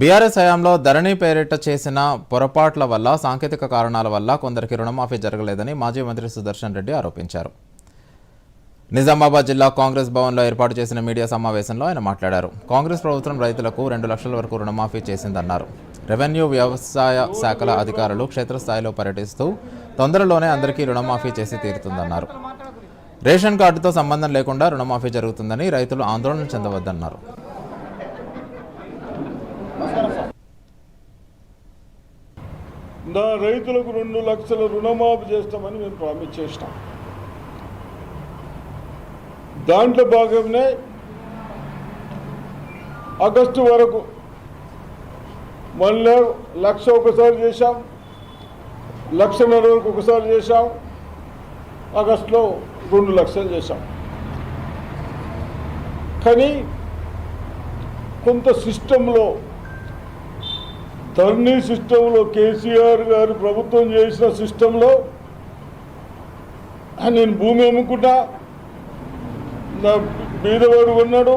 BRS హయాంలో ధరణి పేరిట చేసిన పొరపాట్ల వల్ల సాంకేతిక కారణాల వల్ల కొందరికి రుణమాఫీ జరగలేదని మాజీ మంత్రి సుదర్శన్ రెడ్డి ఆరోపించారు. నిజామాబాద్ జిల్లా కాంగ్రెస్ భవన్లో ఏర్పాటు చేసిన మీడియా సమావేశంలో ఆయన మాట్లాడారు. కాంగ్రెస్ ప్రభుత్వం రైతులకు రెండు లక్షల వరకు రుణమాఫీ చేసిందన్నారు. రెవెన్యూ వ్యవసాయ శాఖల అధికారులు క్షేత్రస్థాయిలో పర్యటిస్తూ తొందరలోనే అందరికీ రుణమాఫీ చేసి తీరుతుందన్నారు. రేషన్ కార్డుతో సంబంధం లేకుండా రుణమాఫీ జరుగుతుందని రైతులు ఆందోళన చెందవద్దన్నారు. నా రైతులకు రెండు లక్షల రుణమాఫీ చేస్తామని మేము ప్రామిస్ చేసినాం. దాంట్లో భాగంగానే ఆగస్టు వరకు మళ్ళీ లక్ష ఒకసారి చేశాం లక్షన్నర వరకు ఒకసారి చేశాం ఆగస్టులో రెండు లక్షలు చేశాం. కానీ కొంత సిస్టంలో ధర్నీ సిస్టంలో కేసీఆర్ గారు ప్రభుత్వం చేసిన సిస్టంలో నేను భూమి అమ్ముకుంటా నా బీదవాడు ఉన్నాడు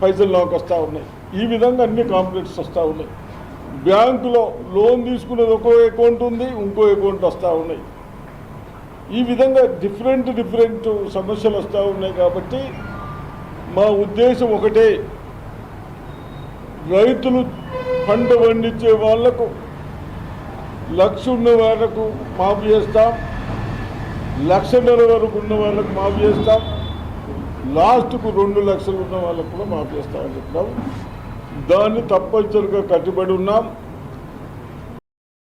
పైసలు నాకు వస్తూ ఉన్నాయి. ఈ విధంగా అన్ని కాంప్లెక్స్ వస్తూ ఉన్నాయి. బ్యాంకులో లోన్ తీసుకునేది ఒక అకౌంట్ ఉంది ఇంకో అకౌంట్ వస్తూ ఉన్నాయి. ఈ విధంగా డిఫరెంట్ డిఫరెంట్ సమస్యలు వస్తూ ఉన్నాయి కాబట్టి మా ఉద్దేశం ఒకటే. రైతులు పంట పండించే వాళ్ళకు లక్ష ఉన్న వాళ్ళకు మాఫీ చేస్తాం. లక్షన్నర వరకు ఉన్న వాళ్ళకు మాఫీ చేస్తాం. లాస్ట్కు రెండు లక్షలు ఉన్న వాళ్ళకు కూడా మాఫీ చేస్తామని చెప్తాం. దాన్ని తప్పనిసరిగా కట్టుబడి ఉన్నాం.